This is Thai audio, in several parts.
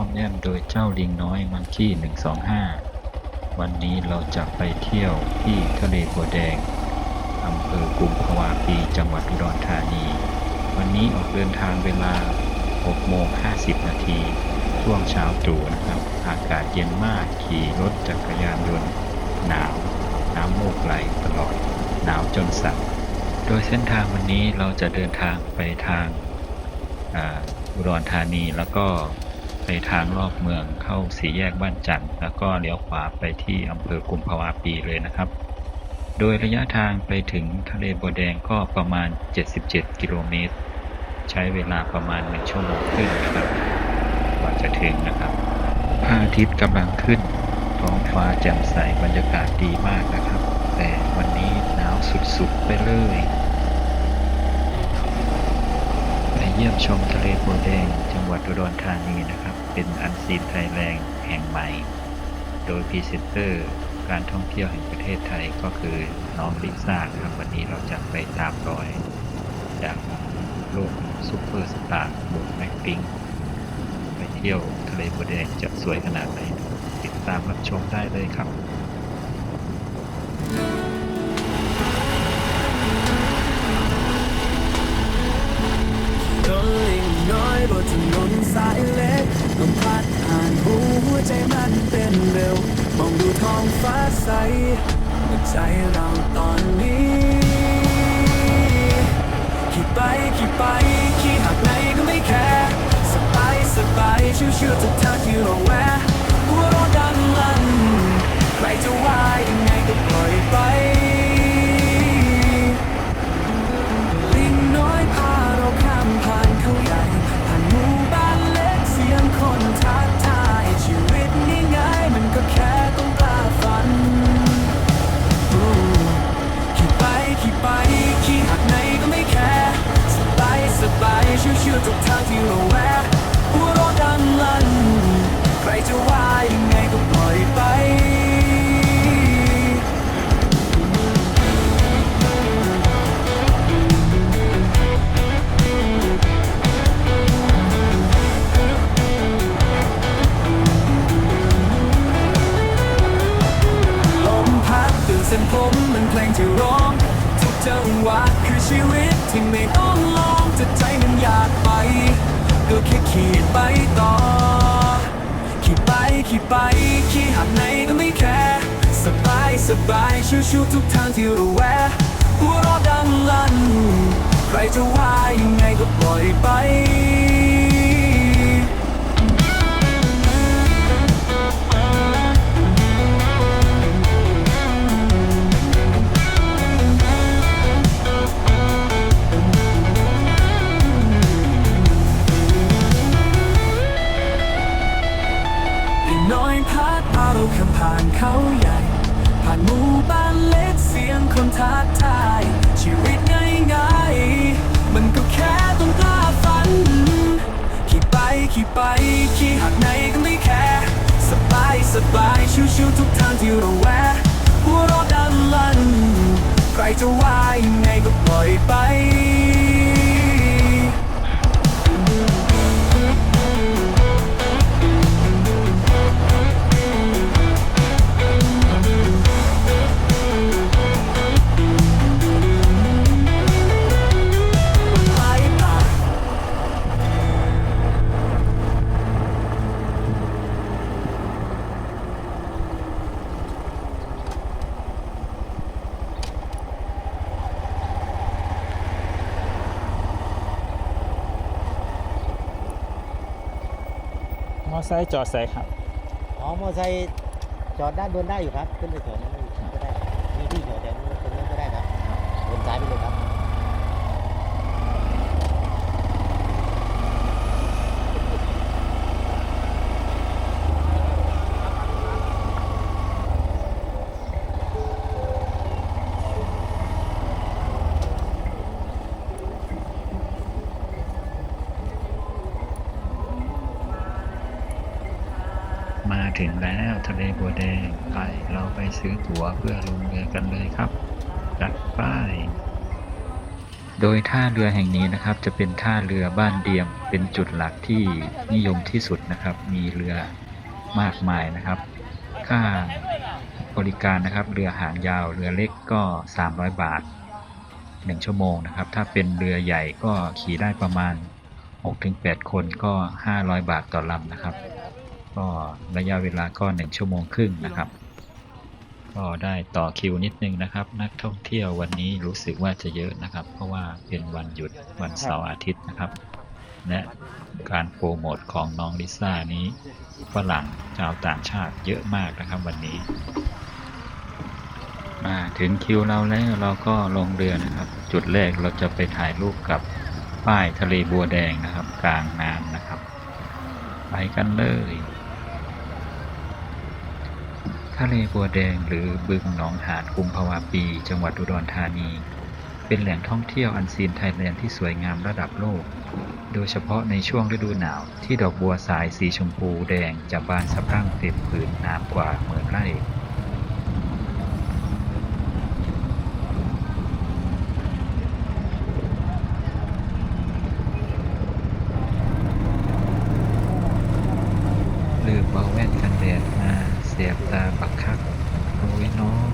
ออ้อมแอมโดยเจ้าลิงน้อยมังคี้125 วันนี้เราจะไปเที่ยวที่ทะเลบัวแดงอำเภอกุมภาวาปีจังหวัดอุดรธานี วันนี้ออกเดินทางเวลา 6 โมง 50 นาที ช่วงเช้าตรู่นะครับ อากาศเย็นมาก ขี่รถจักรยานยนต์หนาว น้ำมูกไหลตลอด หนาวจนสั่นโดยเส้นทางวันนี้เราจะเดินทางไปทางอุดรธานีแล้วก็ ไปทางรอบเมืองเข้าสี่แยกบ้านจันทร์แล้วก็เลี้ยวขวาไปที่อำเภอกุมภาวาปีเลยนะครับ โดยระยะทางไปถึงทะเลบัวแดงก็ประมาณ 77 กิโลเมตร ใช้เวลาประมาณหนึ่งชั่วโมงครึ่งนะครับกว่าจะถึงนะครับพระอาทิตย์กำลังขึ้น ท้องฟ้าแจ่มใสบรรยากาศดีมากนะครับ แต่วันนี้หนาวสุดๆไปเลยไปเยี่ยมชมทะเลบัวแดงจังหวัดอุดรธานีนะครับ เป็นอันซีนไทยแลนด์แห่งใหม่ โดยพรีเซนเตอร์การท่องเที่ยวแห่งประเทศไทยก็คือน้องลิซ่าครับวันนี้เราจะไปตามรอย จากโลกซูเปอร์สตาร์บนแม็กปิงไปเที่ยวทะเลบัวแดงจะสวยขนาดไหนติดตามรับชมได้เลยครับรถเล็ก น้อยบนถนนสายเล็กลมพัดผ่านหูหัวใจมันเต้นเร็ว มองดูท้องฟ้าใสหัวใจเราตอนนี้ขี่ไปขี่ไป อยู่แวบหัวเราะดังลั่นใครจะว่ายังไงก็ปล่อยไป ลมพัดตื่นเส้นผมเหมันเพลงที่ร้อง ทุกจังหวะคือชีวิตที่ไม่ต้องลอ จะใจมันอยากไป ก็แค่ขี่ไปต่อ ขี่ไปขี่ไป ขี่หักไหนก็ไม่แคร์สบายสบายชิวๆทุกทางที่เราแวะหัวเราะดังลั่น ใครจะว่ายังไงก็ปล่อยไป น้อยพัดพาเราข้ามผ่านเขาใหญ่ ผ่านหมู่บ้านเล็กเสียงคนทักทาย ชีวิตง่ายๆมันก็แค่ต้องกล้าฝัน ขี่ไปขี่ไปขี่หักไหนก็ไม่แคร์สบายสบายชิวๆทุกทางที่เราแวะหัวเราะดังลั่นใครจะว่ายังไงก็ปล่อยไป ไซค์จอดใส่ครับ อ๋อมอไซค์จอดด้านบนได้อยู่ครับ ขึ้นไปจอดนั้นก็ได้ มีที่จอดแต่ตรงนั้นก็ได้ครับวนซ้ายไปเลยครับ มาถึงแล้วทะ เลบัวแดงไปเราไปซื้อตั๋วเพื่อลงเรือกันเลยครับจัดป้ายโดยท่าเรือแห่งนี้นะครับ จะเป็นท่าเรือบ้านเดียม เป็นจุดหลักที่นิยมที่สุดนะครับ มีเรือมากมายนะครับ ค่าบริการนะครับ เรือหางยาวเรือเล็กก็ 300 บาท 1 ชั่วโมงนะครับ ถ้าเป็นเรือใหญ่ก็ขี่ได้ประมาณ 6-8 คนก็ 500 บาทต่อลำนะครับ ก็ระยะเวลาก็1ชั่วโมงครึ่งนะครับ ก็ได้ต่อคิวนิดนึงนะครับ นักท่องเที่ยววันนี้รู้สึกว่าจะเยอะนะครับ เพราะว่าเป็นวันหยุดวันเสาร์อาทิตย์นะครับ และการโปรโมทของน้องลิซ่านี้ฝรั่งชาวต่างชาติเยอะมากนะครับวันนี้ มาถึงคิวเราแล้วเราก็ลงเรือนะครับ จุดแรกเราจะไปถ่ายรูปกับป้ายทะเลบัวแดงนะครับ กลางน้ำนะครับ ไปกันเลย ทะเลบัวแดงหรือบึงหนองหาดกุมภาวาปี จังหวัดอุดรธานี เป็นแหล่งท่องเที่ยวอันซีนไทยแลนด์ที่สวยงามระดับโลก โดยเฉพาะในช่วงฤดูหนาวที่ดอกบัวสายสีชมพูแดงจะบานสะพรั่งเต็มผืนน้ำกว่าหมื่นไร่ ลืมเอาแว่นกันแดดมาเสียบตาบักคักโอ้ยน้อง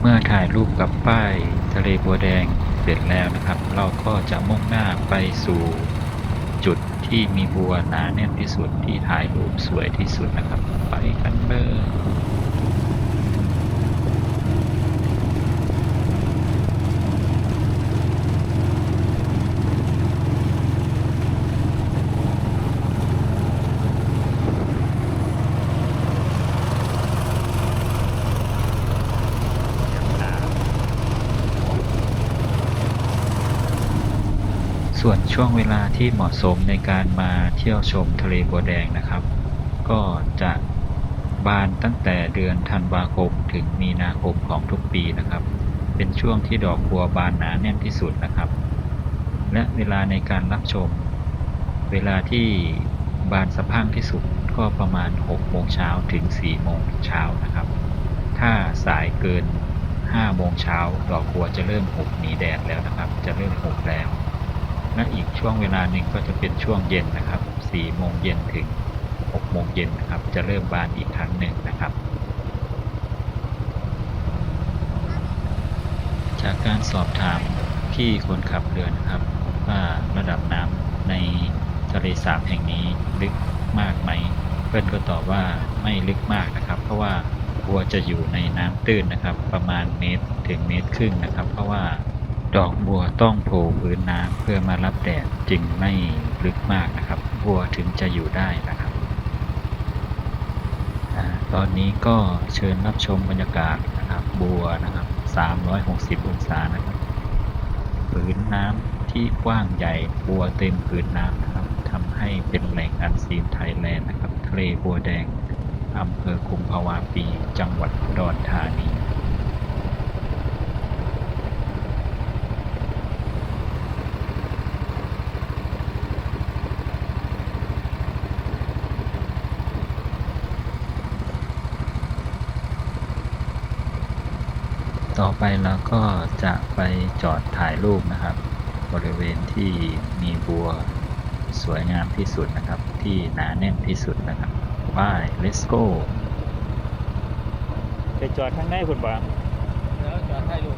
เมื่อถ่ายรูปกับป้ายทะเลบัวแดงเสร็จแล้วนะครับ เราก็จะมุ่งหน้าไปสู่จุดที่มีบัวหนาแน่นที่สุดที่ถ่ายรูปสวยที่สุดนะครับ ไปกันเลย ส่วนช่วงเวลาที่เหมาะสมในการมาเที่ยวชมทะเลบัวแดงนะครับ ก็จะบานตั้งแต่เดือนธันวาคมถึงมีนาคมของทุกปีนะครับ เป็นช่วงที่ดอกบัวบานหนาแน่นที่สุดนะครับ และเวลาในการรับชม เวลาที่บานสะพั่งที่สุดก็ประมาณ6โมงเช้าถึง4โมงเช้านะครับ ถ้าสายเกิน5โมงเช้าดอกบัวจะเริ่มหุบหนีแดดแล้วนะครับ จะเริ่มหุบแล้ว และอีกช่วงเวลาหนึ่งก็จะเป็นช่วงเย็นนะครับ4โมงเย็นถึง6โมงเย็นนะครับ จะเริ่มบานอีกครั้งหนึ่งนะครับ จากการสอบถามพี่คนขับเรือนะครับ ว่าระดับน้ำในทะเลสาบแห่งนี้ลึกมากไหม เพื่อนก็ตอบว่าไม่ลึกมากนะครับ เพราะว่าบัวจะอยู่ในน้ำตื้นนะครับ ประมาณเมตรถึงเมตรครึ่งนะครับ เพราะว่า ดอกบัวต้องโผล่พื้นน้ำเพื่อมารับแดดจึงไม่ลึกมากนะครับ บัวถึงจะอยู่ได้นะครับอตอนนี้ก็เชิญรับชมบรรยากาศนะครับ บัวนะครับ 360 องศานะครับผืนน้ำที่กว้างใหญ่บัวเต็มผืนน้ำนะครับทำให้เป็นแหล่งอันซีนไทยแลนด์นะครับทะเลบัวแดงอำเภอกุมภาวาปี จังหวัดอุดรธานี ต่อไปเราก็จะไปจอดถ่ายรูปนะครับ บริเวณที่มีบัวสวยงามที่สุดนะครับ ที่หนาแน่นที่สุดนะครับไป let's go ไปจอดข้างในคุณบ่แล้วจอดถ่ายรูป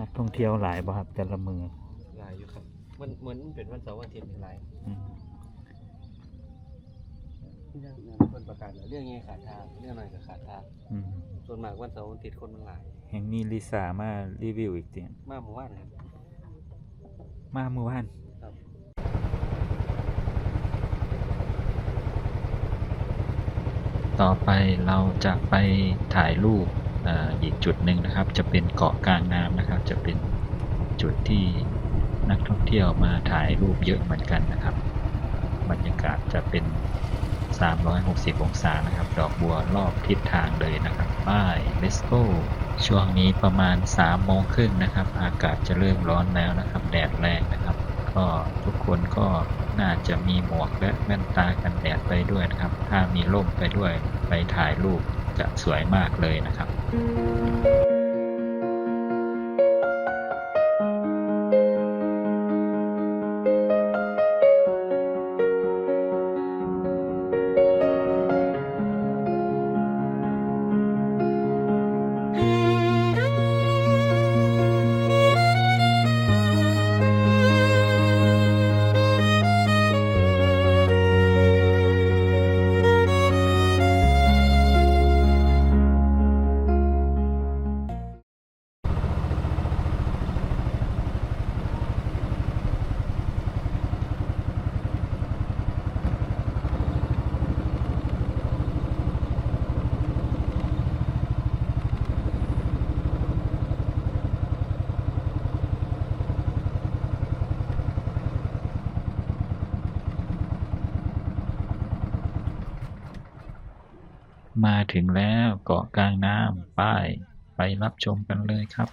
นักท่องเที่ยวหลายบ่ครับแต่ละมือหลายอยู่ครับ มันเหมือนเป็นวันเสาร์วันอาทิตย์นี่หลายอืมเรื่องงานคนประกาศเรื่องไงขาดทางเรื่องอะไรก็ขาดทางอืมส่วนมากวันเสาร์วันอาทิตย์คนมันหลาย แห่งมีลิซ่ามารีวิวอีกเตียงมากหมู่บ้านครับ มาเมื่อวานครับ ต่อไปเราจะไปถ่ายรูปเอีกจุดหนึ่งนะครับ จะเป็นเกาะกลางน้ำนะครับ จะเป็นจุดที่นักท่องเที่ยวมาถ่ายรูปเยอะเหมือนกันนะครับ บรรยากาศจะเป็น 360 องศานะครับ ดอกบัวรอบทิศทางเลยนะครับป้าย let's go ช่วงนี้ประมาณ3โมงครึ่งนะครับ อากาศจะเริ่มร้อนแล้วนะครับ แดดแรงนะครับ ก็ทุกคนก็น่าจะมีหมวกและแว่นตากันแดดไปด้วยนะครับ ถ้ามีร่มไปด้วยไปถ่ายรูป จะสวยมากเลยนะครับ มาถึงแล้วเกาะกลางน้ำป้ายไปรับชมกันเลยครับ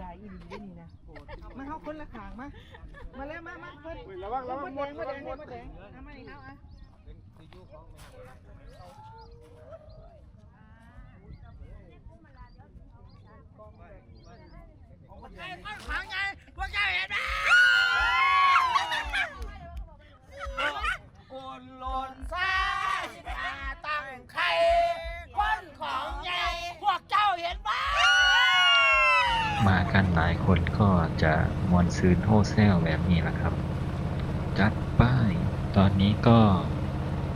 ดียวดายอีหลีได้นี่นะมาเฮาคนละขางมามาแล้วมามาเพิ่นระวังระวังมดมดแดงมดแดงเอามาอีกแล้วอะคนหล่นซ่าตั้งไข่คนของใหญ่พวกเจ้าเห็นบ้า มากันหลายคนก็ จะมวนซืนโฮเซลแบบนี้แหละครับ จัดป้าย ตอนนี้ก็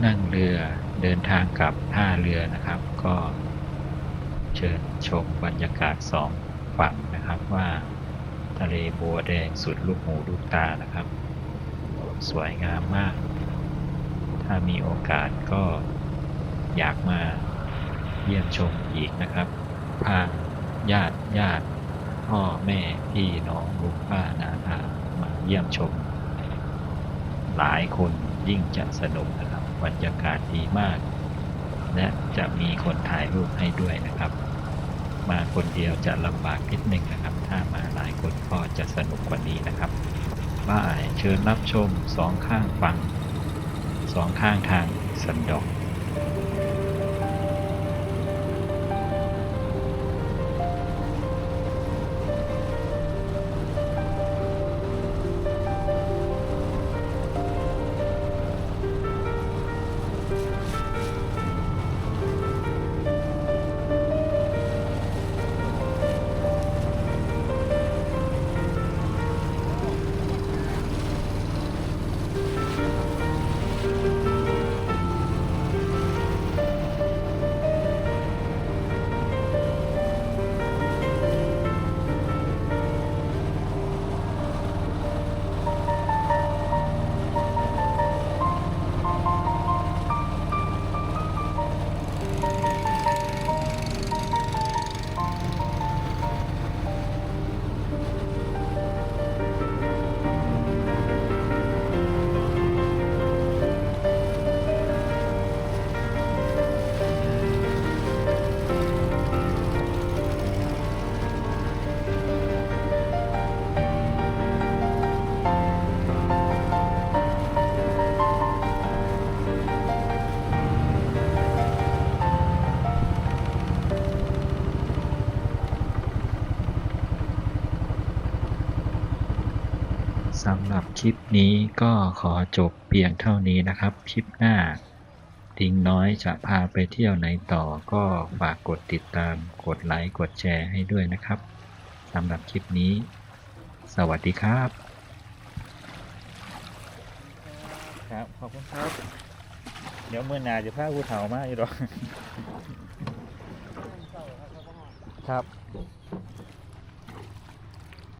นั่งเรือเดินทางกลับท่าเรือนะครับ ก็เชิญชมบรรยากาศสองฝั่งนะครับว่าทะเลบัวแดงสุดลูกหูลูกตานะครับ สวยงามมาก ถ้ามีโอกาสก็อยากมาเยี่ยมชมอีกนะครับ พาญาติญาติ พ่อแม่พี่น้องลุงป้านาอามาเยี่ยมชม หลายคนยิ่งจะสนุกนะครับบรรยากาศดีมาก และจะมีคนถ่ายรูปให้ด้วยนะครับ มาคนเดียวจะลำบากนิดนึงนะครับ ถ้ามาหลายคนก็จะสนุกกว่านี้นะครับบ้ายเชิญรับชมสองข้างฝั่งสองข้างทางสันดอก สำหรับคลิปนี้ก็ขอจบเพียงเท่านี้นะครับ คลิปหน้าลิงน้อยจะพาไปเที่ยวไหนต่อก็ฝากกดติดตาม กดไลค์ กดแชร์ให้ด้วยนะครับสำหรับคลิปนี้ สวัสดีครับ ครับขอบคุณครับ เดี๋ยวเมื่อนาจะพาผู้เฒ่ามากอยู่ดอกครับ